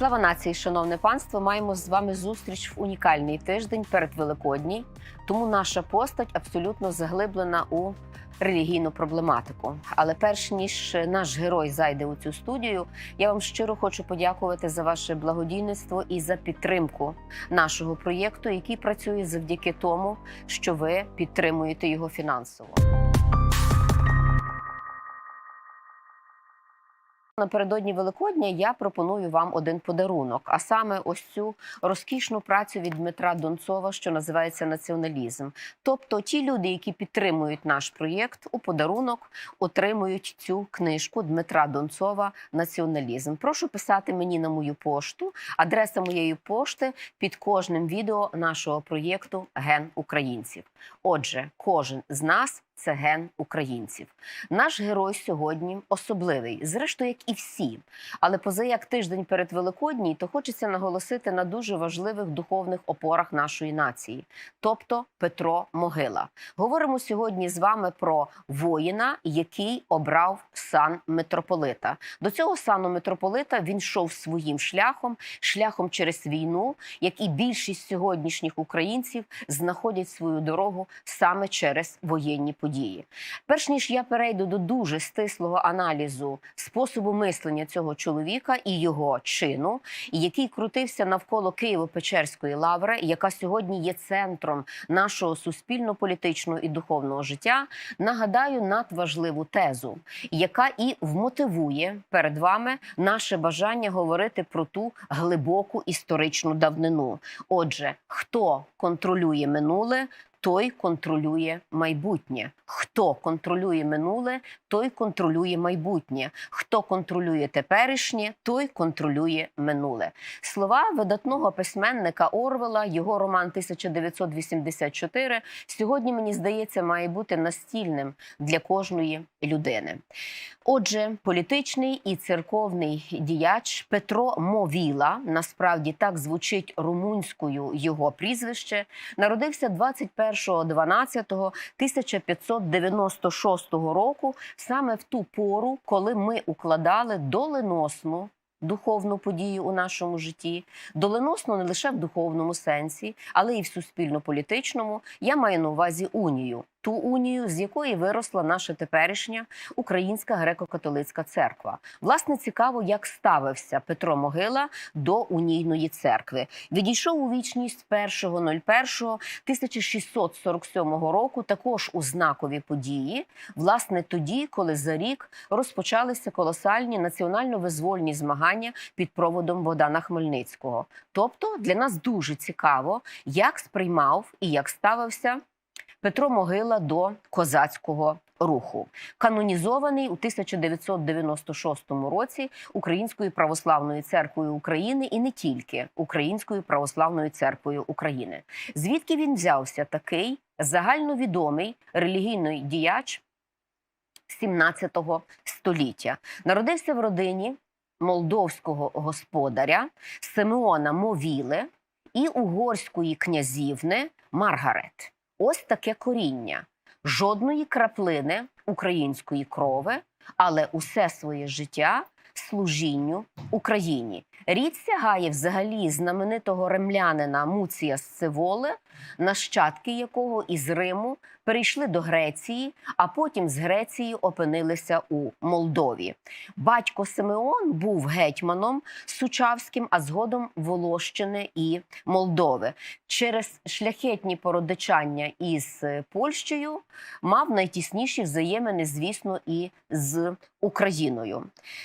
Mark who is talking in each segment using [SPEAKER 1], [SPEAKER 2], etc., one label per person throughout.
[SPEAKER 1] Слава нації, шановне панство! Маємо з вами зустріч в унікальний тиждень перед Великодній. Тому наша постать абсолютно заглиблена у релігійну проблематику. Але перш ніж наш герой зайде у цю студію, я вам щиро хочу подякувати за ваше благодійництво і за підтримку нашого проєкту, який працює завдяки тому, що ви підтримуєте його фінансово. Напередодні Великодня я пропоную вам один подарунок, а саме ось цю розкішну працю від Дмитра Донцова, що називається Націоналізм. Тобто, ті люди, які підтримують наш проєкт, у подарунок отримують цю книжку Дмитра Донцова Націоналізм. Прошу писати мені на мою пошту. Адреса моєї пошти під кожним відео нашого проєкту Ген українців. Отже, кожен з нас. Це ген українців. Наш герой сьогодні особливий, зрештою, як і всі. Але поза як тиждень перед Великодній, то хочеться наголосити на дуже важливих духовних опорах нашої нації, тобто Петро Могила. Говоримо сьогодні з вами про воїна, який обрав сан митрополита. До цього сану митрополита він йшов своїм шляхом, шляхом через війну, як і більшість сьогоднішніх українців знаходять свою дорогу саме через воєнні події події. Перш ніж я перейду до дуже стислого аналізу способу мислення цього чоловіка і його чину, який крутився навколо Києво-Печерської лаври, яка сьогодні є центром нашого суспільно-політичного і духовного життя, нагадаю надважливу тезу, яка і вмотивує перед вами наше бажання говорити про ту глибоку історичну давнину. Отже, хто контролює минуле, той контролює майбутнє. Хто контролює минуле, той контролює майбутнє. Хто контролює теперішнє, той контролює минуле. Слова видатного письменника Орвела, його роман 1984, сьогодні мені здається, має бути настільним для кожної людини. Отже, політичний і церковний діяч Петро Мовіла, насправді так звучить румунською його прізвище, народився 21.12.1596 року, саме в ту пору, коли ми укладали доленосну. Духовну подію у нашому житті доленосно не лише в духовному сенсі, але і в суспільно-політичному. Я маю на увазі унію, ту унію, з якої виросла наша теперішня українська греко-католицька церква. Власне, цікаво, як ставився Петро Могила до унійної церкви. Відійшов у вічність 1.01.1647 року, також у знакові події. Власне, тоді, коли за рік розпочалися колосальні національно-визвольні змагання під проводом Богдана Хмельницького. Тобто для нас дуже цікаво, як сприймав і як ставився. Петро Могила до козацького руху, канонізований у 1996 році Українською православною церквою України і не тільки Українською православною церквою України. Звідки він взявся такий загальновідомий релігійний діяч 17 століття? Народився в родині молдовського господаря Симеона Мовіле і угорської князівни Маргарет. Ось таке коріння. Жодної краплини української крови, але усе своє життя служінню Україні. Рід сягає взагалі знаменитого ремлянина Муція Сцеволи, нащадки якого із Риму перейшли до Греції, а потім з Греції опинилися у Молдові. Батько Симеон був гетьманом Сучавським, а згодом Волощини і Молдови. Через шляхетні породичання із Польщею мав найтісніші взаємини, звісно, і з Україною.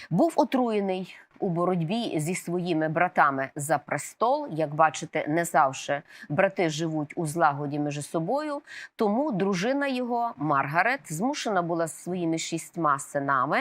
[SPEAKER 1] Був отруєний у боротьбі зі своїми братами за престол. Як бачите, не завжди брати живуть у злагоді між собою. Тому дружина його Маргарет змушена була з своїми шістьма синами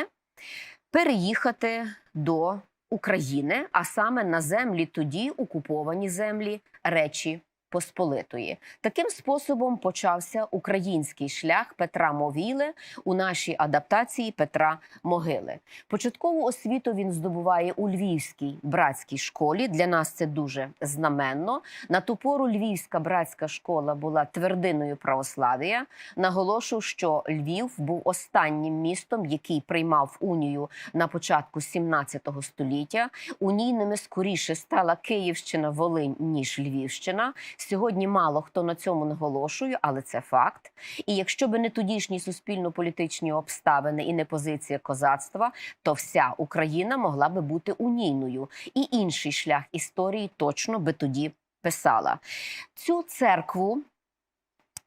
[SPEAKER 1] переїхати до України, а саме на землі тоді окуповані землі Речі Посполитої. Таким способом почався український шлях Петра Мовіли у нашій адаптації Петра Могили. Початкову освіту він здобуває у Львівській братській школі. Для нас це дуже знаменно. На ту пору Львівська братська школа була твердиною православ'я. Наголошу, що Львів був останнім містом, який приймав унію на початку 17 століття. Унійними скоріше стала Київщина, Волинь ніж Львівщина. Сьогодні мало хто на цьому наголошує, але це факт. І якщо би не тодішні суспільно-політичні обставини і не позиція козацтва, то вся Україна могла би бути унійною, і інший шлях історії точно би тоді писала. Цю церкву.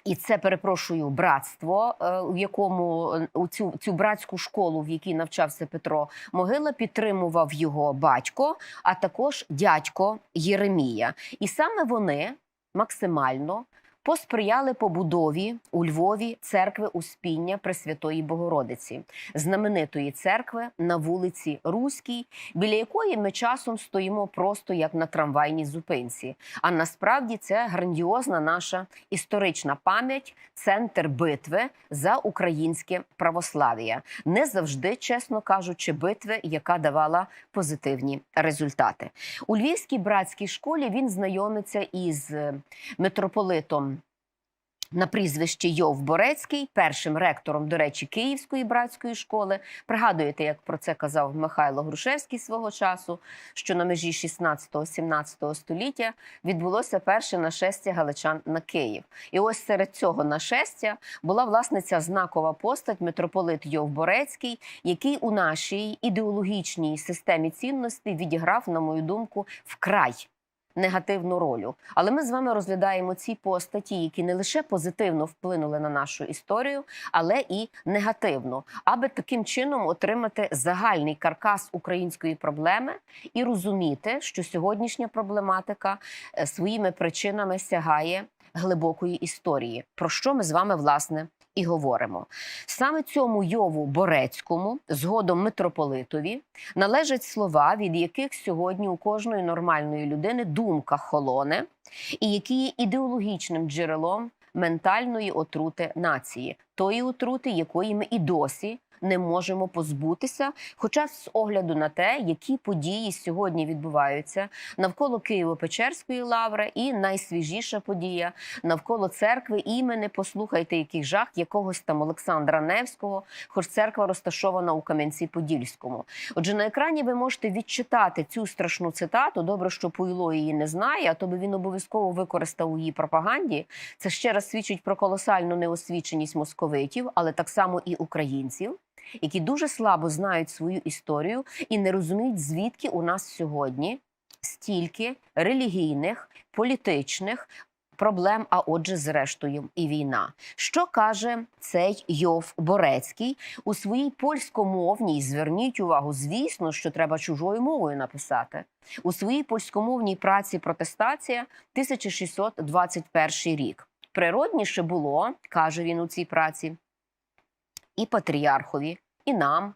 [SPEAKER 1] І це перепрошую братство, е, в якому е, у цю цю братську школу, в якій навчався Петро Могила, підтримував його батько, а також дядько Єремія. І саме вони максимально посприяли побудові у Львові церкви Успіння Пресвятої Богородиці, знаменитої церкви на вулиці Руській, біля якої ми часом стоїмо просто як на трамвайній зупинці. А насправді це грандіозна наша історична пам'ять, центр битви за українське православ'я. Не завжди, чесно кажучи, битви, яка давала позитивні результати. У Львівській братській школі він знайомиться із е, митрополитом. На прізвище Йов Борецький, першим ректором, до речі, Київської братської школи. Пригадуєте, як про це казав Михайло Грушевський свого часу, що на межі 16-17 століття відбулося перше нашестя галичан на Київ. І ось серед цього нашестя була власне ця знакова постать митрополит Йов Борецький, який у нашій ідеологічній системі цінностей відіграв, на мою думку, вкрай негативну роль. Але ми з вами розглядаємо ці постаті, які не лише позитивно вплинули на нашу історію, але і негативно, аби таким чином отримати загальний каркас української проблеми і розуміти, що сьогоднішня проблематика е, своїми причинами сягає глибокої історії, про що ми з вами власне. І говоримо. Саме цьому Йову Борецькому, згодом митрополитові, належать слова, від яких сьогодні у кожної нормальної людини думка холоне, і які є ідеологічним джерелом ментальної отрути нації, тої отрути, якої ми і досі не можемо позбутися. Хоча з огляду на те, які події сьогодні відбуваються навколо Києво-Печерської лаври, і найсвіжіша подія навколо церкви імени, послухайте, який жах якогось там Олександра Невського, хоч церква розташована у Кам'янці-Подільському. Отже, на екрані ви можете відчитати цю страшну цитату. Добре, що Пуйло її не знає, а то би він обов'язково використав у її пропаганді. Це ще раз свідчить про колосальну неосвіченість московитів, але так само і українців. Які дуже слабо знають свою історію і не розуміють, звідки у нас сьогодні стільки релігійних, політичних проблем, а отже, зрештою, і війна. Що каже цей Йов Борецький у своїй польськомовній? Зверніть увагу, звісно, що треба чужою мовою написати у своїй польськомовній праці Протестація 1621 рік. Природніше було, каже він у цій праці, і патріархові, і нам,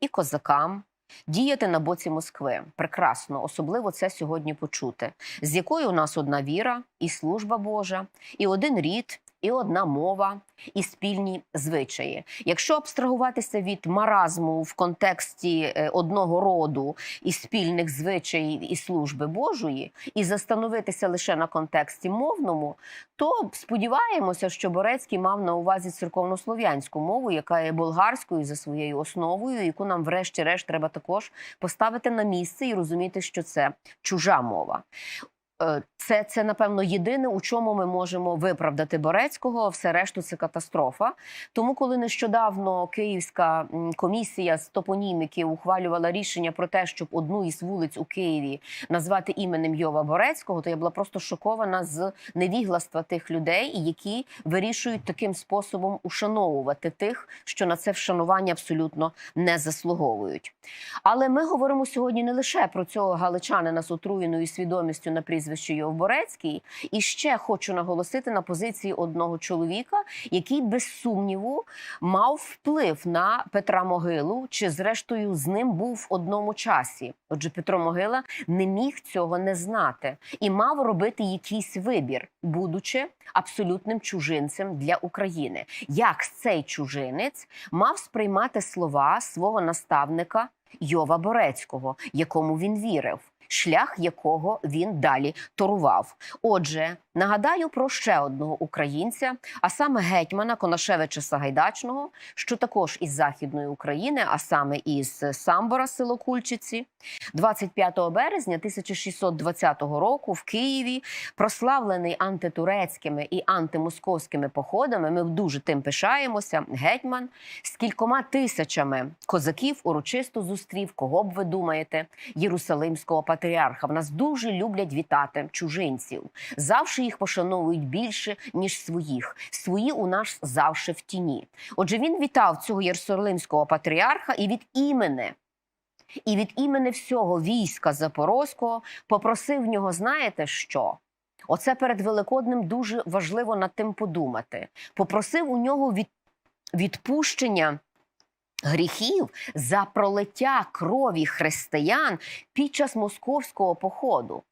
[SPEAKER 1] і козакам. Діяти на боці Москви прекрасно, особливо це сьогодні почути, з якою у нас одна віра, і служба Божа, і один рід, і одна мова, і спільні звичаї. Якщо абстрагуватися від маразму в контексті е, одного роду і спільних звичаїв і служби Божої, і застановитися лише на контексті мовному, то сподіваємося, що Борецький мав на увазі церковнослов'янську мову, яка є болгарською за своєю основою, яку нам, врешті-решт, треба також поставити на місце і розуміти, що це чужа мова. Е, Це, це напевно єдине, у чому ми можемо виправдати Борецького. Все решту це катастрофа. Тому, коли нещодавно Київська комісія з топоніміки ухвалювала рішення про те, щоб одну із вулиць у Києві назвати іменем Йова Борецького, то я була просто шокована з невігластва тих людей, які вирішують таким способом ушановувати тих, що на це вшанування абсолютно не заслуговують. Але ми говоримо сьогодні не лише про цього галичанина з отруєною свідомістю на прізвище прізвище Йовборецький. І ще хочу наголосити на позиції одного чоловіка, який без сумніву мав вплив на Петра Могилу, чи зрештою з ним був в одному часі. Отже, Петро Могила не міг цього не знати і мав робити якийсь вибір, будучи абсолютним чужинцем для України. Як цей чужинець мав сприймати слова свого наставника Йова Борецького, якому він вірив, шлях якого він далі торував. Отже, нагадаю про ще одного українця, а саме гетьмана Конашевича Сагайдачного, що також із західної України, а саме із Самбора, село Кульчиці, 25 березня 1620 року в Києві, прославлений антитурецькими і антимосковськими походами. Ми дуже тим пишаємося. Гетьман з кількома тисячами козаків урочисто зустрів, кого б ви думаєте, Єрусалимського патріарха. В нас дуже люблять вітати чужинців. Завжди їх пошановують більше ніж своїх. Свої у нас завжди в тіні. Отже, він вітав цього Єрусалимського патріарха і від імені. І від імені всього війська Запорозького попросив в нього, знаєте що? Оце перед Великоднем дуже важливо над тим подумати. Попросив у нього від, відпущення гріхів за пролиття крові християн під час московського походу.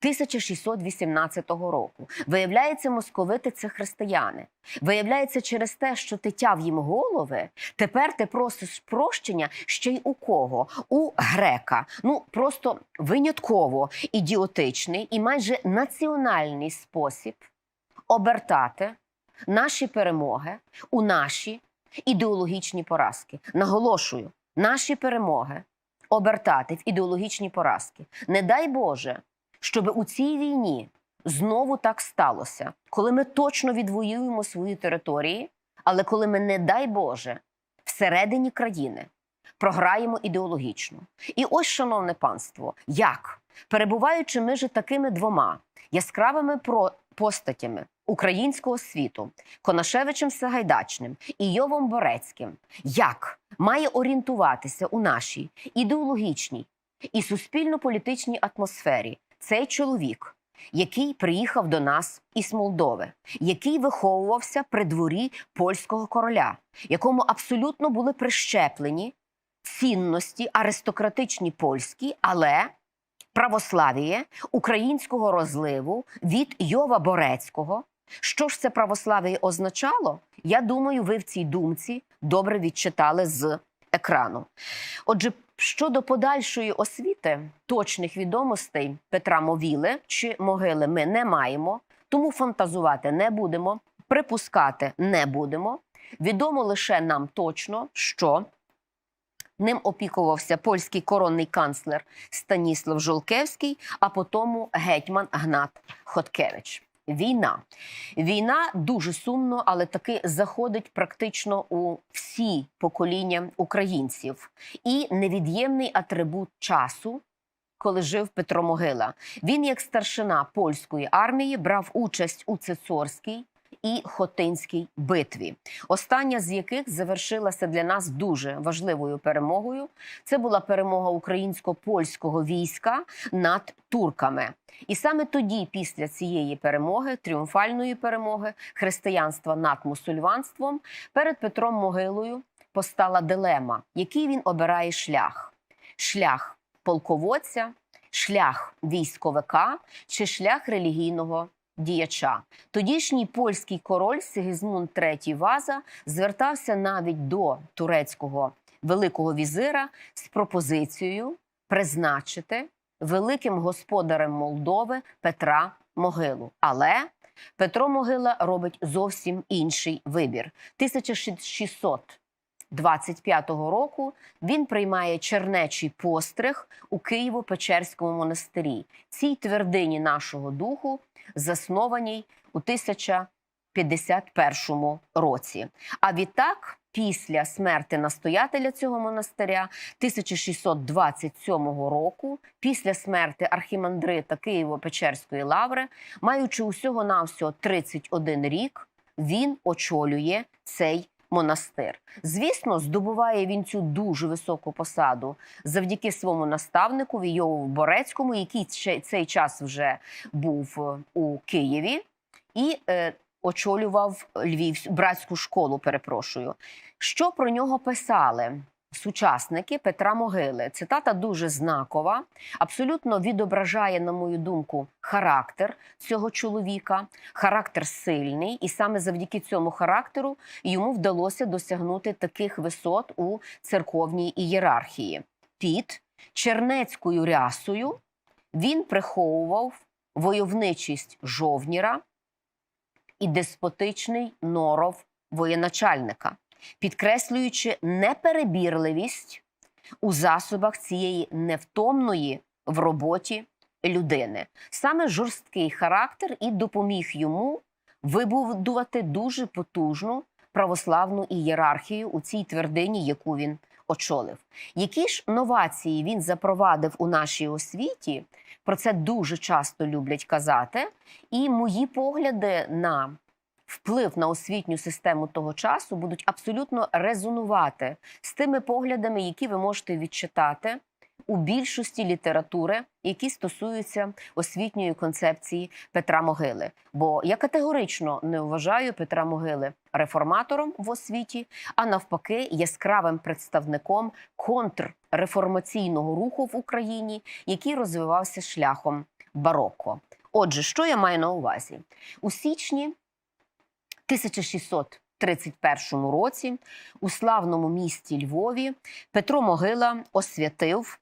[SPEAKER 1] 1618 року. Виявляється, московити це християни. Виявляється, через те, що ти тяв їм голови, тепер ти просиш прощення ще й у кого? У грека. Ну просто винятково ідіотичний і майже національний спосіб обертати наші перемоги у наші ідеологічні поразки. Наголошую, наші перемоги обертати в ідеологічні поразки. Не дай Боже, щоб у цій війні знову так сталося, коли ми точно відвоюємо свої території, але коли ми, не дай Боже, всередині країни програємо ідеологічно. І ось, шановне панство, як перебуваючи між такими двома яскравими постатями українського світу, Конашевичем Сагайдачним і Йовом Борецьким, як має орієнтуватися у нашій ідеологічній і суспільно-політичній атмосфері цей чоловік, який приїхав до нас із Молдови, який виховувався при дворі польського короля, якому абсолютно були прищеплені цінності аристократичні польські, але православ'я українського розливу від Йова Борецького. Що ж це православ'я означало? Я думаю, ви в цій думці добре відчитали з екрану. Отже, щодо подальшої освіти, точних відомостей Петра Мовіли чи могили ми не маємо, тому фантазувати не будемо, припускати не будемо. Відомо лише нам точно, що ним опікувався польський коронний канцлер Станіслав Жолкевський, а потім гетьман Гнат Хоткевич. Війна. Війна дуже сумно, але таки заходить практично у всі покоління українців. І невід'ємний атрибут часу, коли жив Петро Могила. Він, як старшина польської армії, брав участь у Цицорській і Хотинській битві, остання з яких завершилася для нас дуже важливою перемогою. Це була перемога українсько-польського війська над турками. І саме тоді, після цієї перемоги, тріумфальної перемоги християнства над мусульманством, перед Петром Могилою постала дилема, який він обирає шлях: шлях полководця, шлях військовика чи шлях релігійного діяча. Тодішній польський король Сигізмунд III Ваза звертався навіть до турецького великого візира з пропозицією призначити великим господарем Молдови Петра Могилу. Але Петро Могила робить зовсім інший вибір. 1625 року він приймає чернечий постриг у Києво-Печерському монастирі. Цій твердині нашого духу заснованій у 1051 році. А відтак, після смерти настоятеля цього монастиря 1627 року, після смерти архімандрита Києво-Печерської лаври, маючи усього навсього 31 рік, він очолює цей монастир. Звісно, здобуває він цю дуже високу посаду завдяки своєму наставнику Війову Борецькому, який ще- цей час вже був е, у Києві і е, очолював Львів братську школу. Перепрошую. Що про нього писали? Сучасники Петра Могили. Цитата дуже знакова, абсолютно відображає, на мою думку, характер цього чоловіка. Характер сильний, і саме завдяки цьому характеру йому вдалося досягнути таких висот у церковній ієрархії. Під чернецькою рясою він приховував войовничість жовніра і деспотичний норов воєначальника, підкреслюючи неперебірливість у засобах цієї невтомної в роботі людини. Саме жорсткий характер і допоміг йому вибудувати дуже потужну православну ієрархію у цій твердині, яку він очолив. Які ж новації він запровадив у нашій освіті? Про це дуже часто люблять казати. І мої погляди на вплив на освітню систему того часу будуть абсолютно резонувати з тими поглядами, які ви можете відчитати у більшості літератури, які стосуються освітньої концепції Петра Могили. Бо я категорично не вважаю Петра Могили реформатором в освіті, а навпаки, яскравим представником контрреформаційного руху в Україні, який розвивався шляхом бароко. Отже, що я маю на увазі? У січні 1631 році у славному місті Львові Петро Могила освятив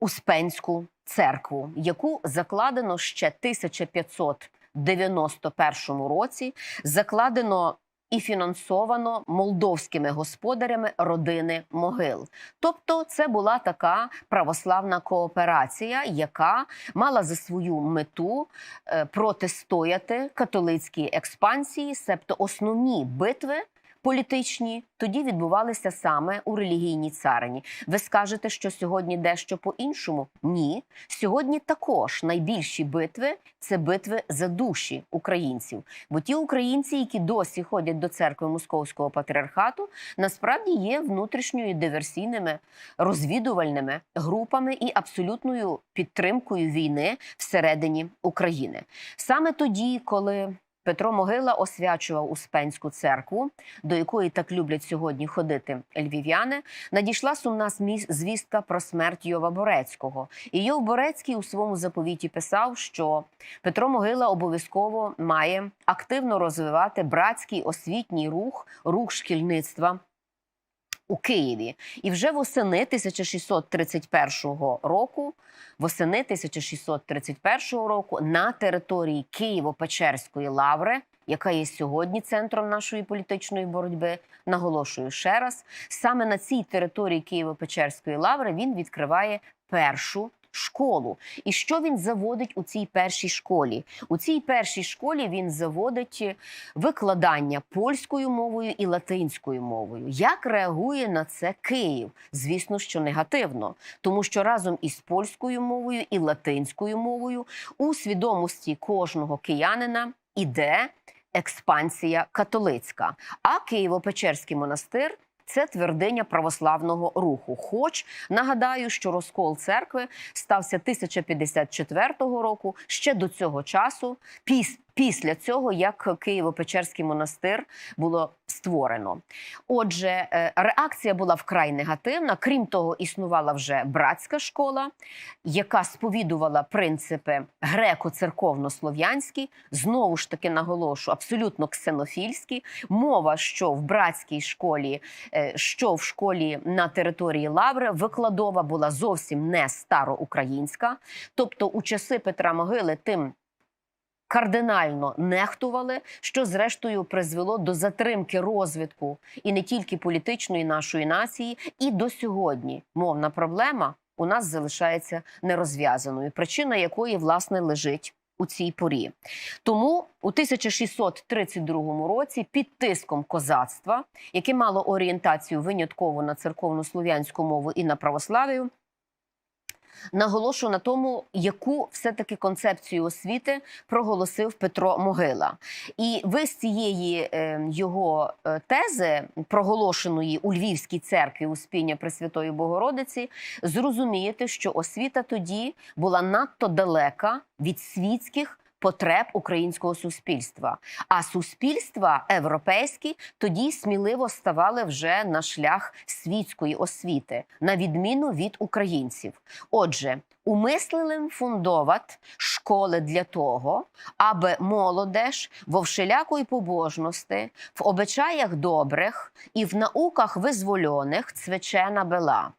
[SPEAKER 1] Успенську церкву, яку закладено ще 1591 році, закладено і фінансовано молдовськими господарями родини могил. Тобто, це була така православна кооперація, яка мала за свою мету е, протистояти католицькій експансії, себто основні битви. Політичні тоді відбувалися саме у релігійній царині. Ви скажете, що сьогодні дещо по-іншому? Ні. Сьогодні також найбільші битви це битви за душі українців. Бо ті українці, які досі ходять до церкви Московського патріархату, насправді є внутрішньою диверсійними розвідувальними групами і абсолютною підтримкою війни всередині України. Саме тоді, коли Петро Могила освячував Успенську церкву, до якої так люблять сьогодні ходити львів'яни. Надійшла сумна звістка про смерть Йова Борецького. І Йов Борецький у своєму заповіті писав, що Петро Могила обов'язково має активно розвивати братський освітній рух, рух шкільництва. У Києві. І вже восени 1631 року, восени 1631 року на території Києво-Печерської лаври, яка є сьогодні центром нашої політичної боротьби, наголошую ще раз, саме на цій території Києво-Печерської лаври він відкриває першу школу. І що він заводить у цій першій школі? У цій першій школі він заводить викладання польською мовою і латинською мовою. Як реагує на це Київ? Звісно, що негативно, тому що разом із польською мовою і латинською мовою у свідомості кожного киянина іде експансія католицька. А Києво-Печерський монастир. Це твердиня православного руху. Хоч нагадаю, що розкол церкви стався 1054 року. Ще до цього часу, піс, після цього, як Києво-Печерський монастир було створено. Отже, е, реакція була вкрай негативна. Крім того, існувала вже братська школа, яка сповідувала принципи греко-церковно-слов'янські. Знову ж таки наголошу, абсолютно ксенофільські. Мова, що в братській школі, е, що в школі на території Лаври, викладова була зовсім не староукраїнська. Тобто, у часи Петра Могили тим кардинально нехтували, що зрештою призвело до затримки розвитку і не тільки політичної нашої нації, і до сьогодні мовна проблема у нас залишається нерозв'язаною, причина якої власне лежить. У цій порі тому у 1632 році під тиском козацтва, яке мало орієнтацію винятково на церковну слов'янську мову і на православію, наголошу на тому, яку все-таки концепцію освіти проголосив Петро Могила. І ви з цієї е, його е, тези, проголошеної у Львівській церкві Успіння Пресвятої Богородиці, зрозумієте, що освіта тоді була надто далека від світських. Потреб українського суспільства, а суспільства європейські тоді сміливо ставали вже на шлях світської освіти, на відміну від українців. Отже, умислили фундоват школи для того, аби молодеж во вшелякої побожності, в обичаях добрих і в науках визвольоних цвечена бела.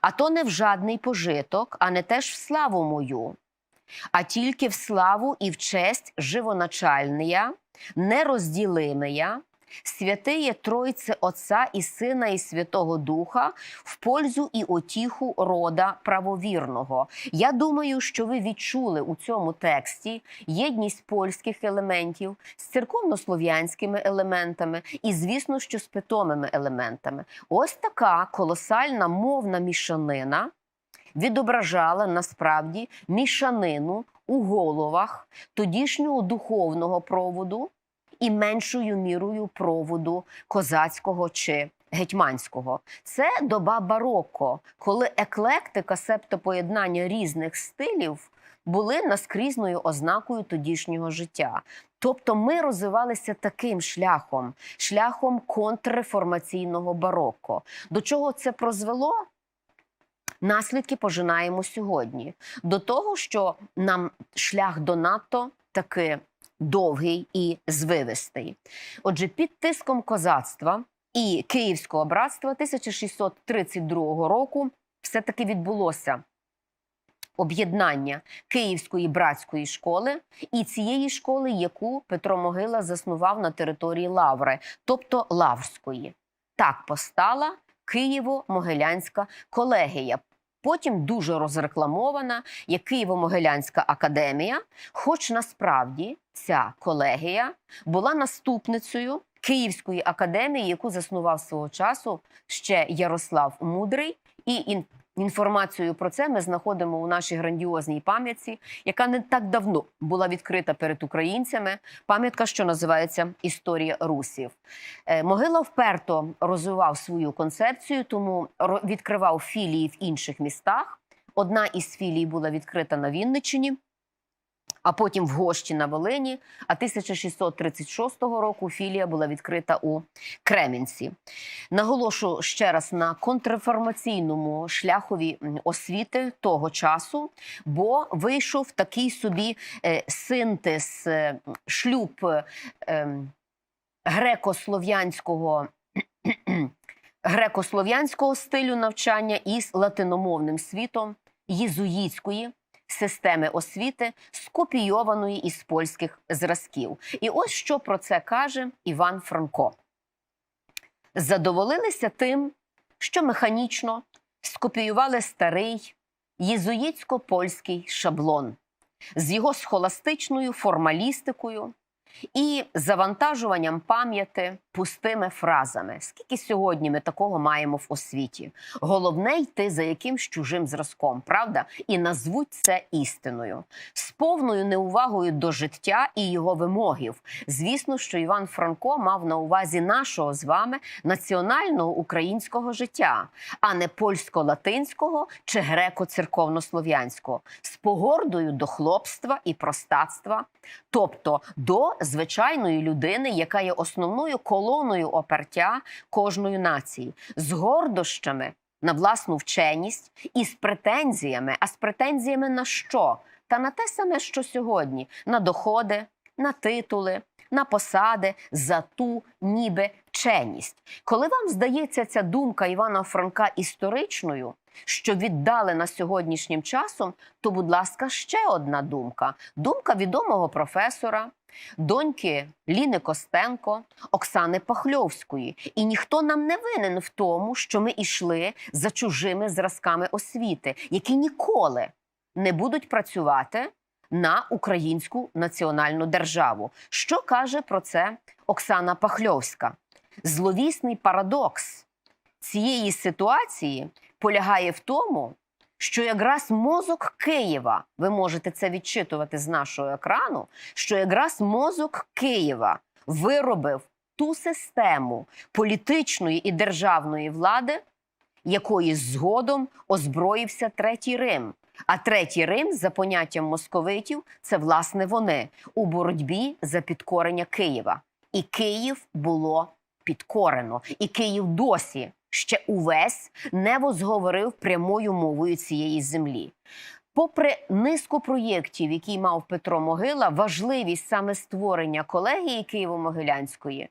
[SPEAKER 1] А то не в жадний пожиток, а не теж в славу мою, а тільки в славу і в честь живоначальния, нерозділимия, святиє Тройце Отця і Сина і Святого Духа в пользу і отіху рода правовірного. Я думаю, що ви відчули у цьому тексті єдність польських елементів з церковнослов'янськими елементами і, звісно, що з питомими елементами. Ось така колосальна мовна мішанина відображала насправді мішанину у головах тодішнього духовного проводу і меншою мірою проводу козацького чи гетьманського. Це доба бароко, коли еклектика, себто поєднання різних стилів, були наскрізною ознакою тодішнього життя. Тобто ми розвивалися таким шляхом, шляхом контрреформаційного бароко. До чого це прозвело? Наслідки пожинаємо сьогодні. До того, що нам шлях до НАТО таки довгий і звивистий. Отже, під тиском козацтва і Київського братства 1632 року все-таки відбулося об'єднання Київської братської школи і цієї школи, яку Петро Могила заснував на території Лаври, тобто Лаврської. Так постала Києво-Могилянська колегія. Потім дуже розрекламована як Києво-Могилянська академія. Хоч насправді ця колегія була наступницею Київської академії, яку заснував свого часу ще Ярослав Мудрий, і інформацію про це ми знаходимо у нашій грандіозній пам'ятці, яка не так давно була відкрита перед українцями. Пам'ятка, що називається Історія русів. Е, Могила вперто розвивав свою концепцію, тому відкривав філії в інших містах. Одна із філій була відкрита на Вінниччині, а потім в Гощі на Волині. А 1636 року філія була відкрита у Кремінці. Наголошу ще раз на контрреформаційному шляхові освіти того часу, бо вийшов такий собі е, синтез, е, шлюб е, ем, греко-слов'янського. Греко-слов'янського стилю навчання із латиномовним світом єзуїтської системи освіти, скопійованої із польських зразків. І ось що про це каже Іван Франко. Задоволилися тим, що механічно скопіювали старий єзуїтсько-польський шаблон з його схоластичною формалістикою і завантажуванням пам'яті пустими фразами. Скільки сьогодні ми такого маємо в освіті? Головне йти за якимсь чужим зразком, правда? І назвуть це істиною з повною неувагою до життя і його вимогів. Звісно, що Іван Франко мав на увазі нашого з вами національного українського життя, а не польсько-латинського чи греко-церковнослов'янського, з погордою до хлопства і простацтва, тобто до звичайної людини, яка є основною колоною опертя кожної нації, з гордощами на власну вченість і з претензіями. А з претензіями на що? Та на те саме, що сьогодні: на доходи, на титули, на посади за ту ніби вченість. Коли вам здається ця думка Івана Франка історичною, що віддалена сьогоднішнім часом, то, будь ласка, ще одна думка: думка відомого професора, доньки Ліни Костенко, Оксани Пахльовської. І ніхто нам не винен в тому, що ми йшли за чужими зразками освіти, які ніколи не будуть працювати на українську національну державу. Що каже про це Оксана Пахльовська? Зловісний парадокс цієї ситуації полягає в тому, що якраз мозок Києва, ви можете це відчитувати з нашого екрану, що якраз мозок Києва виробив ту систему політичної і державної влади, якої згодом озброївся Третій Рим. А Третій Рим, за поняттям московитів, це власне вони у боротьбі за підкорення Києва. І Київ було підкорено, і Київ досі ще увесь не возговорив прямою мовою цієї землі. Попри низку проєктів, які мав Петро Могила, важливість саме створення колегії Києво-Могилянської,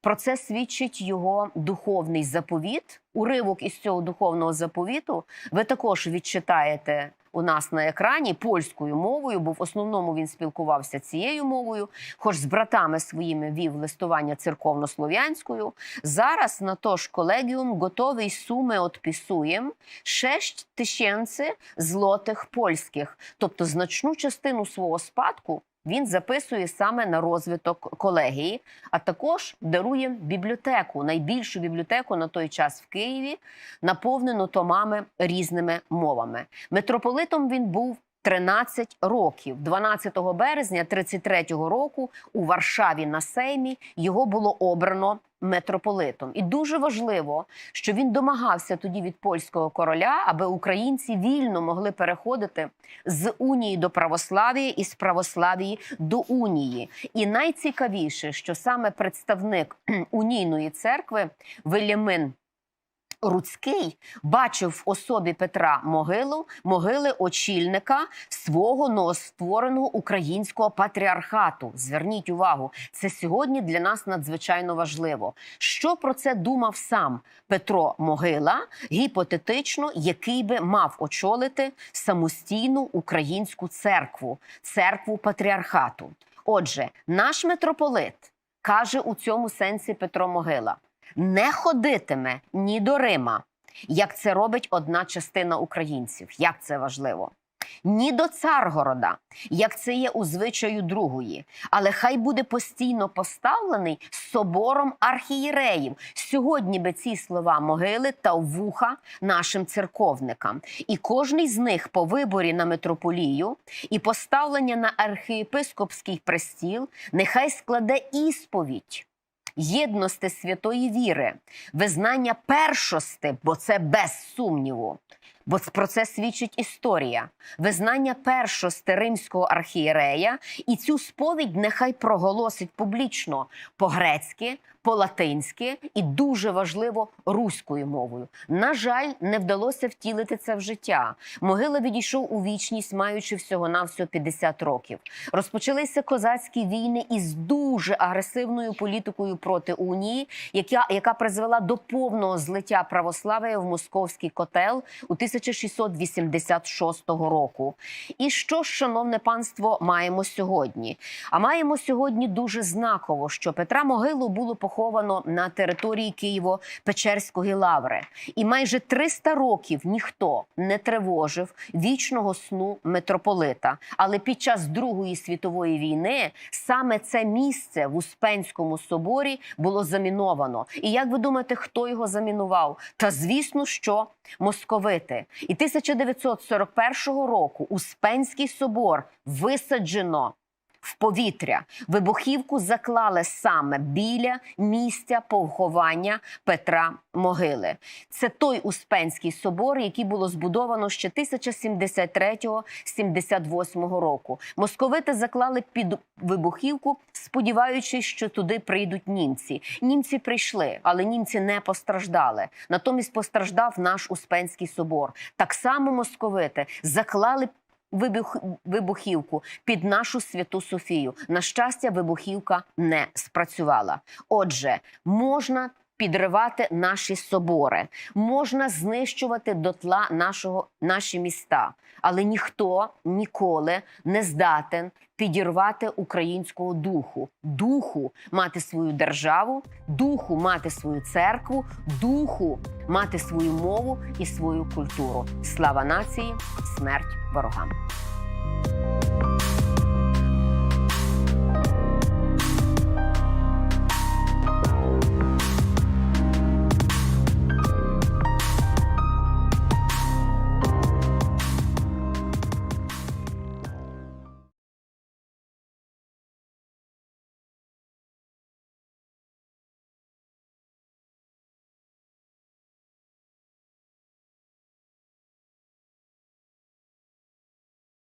[SPEAKER 1] про це свідчить його духовний заповіт. Уривок із цього духовного заповіту ви також відчитаєте у нас на екрані польською мовою, бо в основному він спілкувався цією мовою, хоч з братами своїми вів листування церковно-слов'янською. Зараз на то ж колегіум готовий суми отпісуєм 6 тисячі злотих польських, тобто значну частину свого спадку. Він записує саме на розвиток колегії, а також дарує бібліотеку, найбільшу бібліотеку на той час в Києві, наповнену томами різними мовами. Митрополитом він був 13 років. 12 березня 33-го року у Варшаві на Сеймі його було обрано митрополитом. І дуже важливо, що він домагався тоді від польського короля, аби українці вільно могли переходити з унії до православ'я і з православії до унії. І найцікавіше, що саме представник унійної церкви Велімин Руцький бачив в особі Петра Могилу могили очільника свого новоствореного українського патріархату. Зверніть увагу, це сьогодні для нас надзвичайно важливо. Що про це думав сам Петро Могила, гіпотетично, який би мав очолити самостійну українську церкву, церкву патріархату? Отже, наш митрополит каже у цьому сенсі Петро Могила не ходитиме ні до Рима, як це робить одна частина українців. Як це важливо. Ні до Царгорода, як це є у звичаю другої, але хай буде постійно поставлений собором архієреїв. Сьогодні би ці слова могили та вуха нашим церковникам. І кожний з них по виборі на митрополію і поставлення на архієпископський престіл нехай складе ісповідь єдності святої віри, визнання першости, бо це без сумніву. Бо про це свідчить історія, визнання першости римського архієрея, і цю сповідь нехай проголосить публічно по-грецьки, по-латинськи і дуже важливо руською мовою. На жаль, не вдалося втілити це в життя. Могила відійшов у вічність, маючи всього навсього 50 років. Розпочалися козацькі війни із дуже агресивною політикою проти унії, яка, яка призвела до повного злиття православ'я в московський котел у 1686 року. І що шановне панство, маємо сьогодні? А маємо сьогодні дуже знаково, що Петра Могилу було поховано на території Києво-Печерської лаври, і майже 300 років ніхто не тривожив вічного сну митрополита. Але під час Другої світової війни саме це місце в Успенському соборі було заміновано. І як ви думаєте, хто його замінував? Та звісно, що московити. І 1941 року Успенський собор висаджено в повітря. Вибухівку заклали саме біля місця поховання Петра Могили. Це той Успенський собор, який було збудовано ще 1073-78 року. Московити заклали під вибухівку, сподіваючись, що туди прийдуть німці. Німці прийшли, але німці не постраждали. Натомість постраждав наш Успенський собор. Так само московити заклали вибух, вибухівку під нашу святу Софію. На щастя, вибухівка не спрацювала. Отже, можна. Підривати наші собори, можна знищувати дотла нашого наші міста, але ніхто ніколи не здатен підірвати українського духу, духу мати свою державу, духу мати свою церкву, духу мати свою мову і свою культуру. Слава нації, смерть ворогам.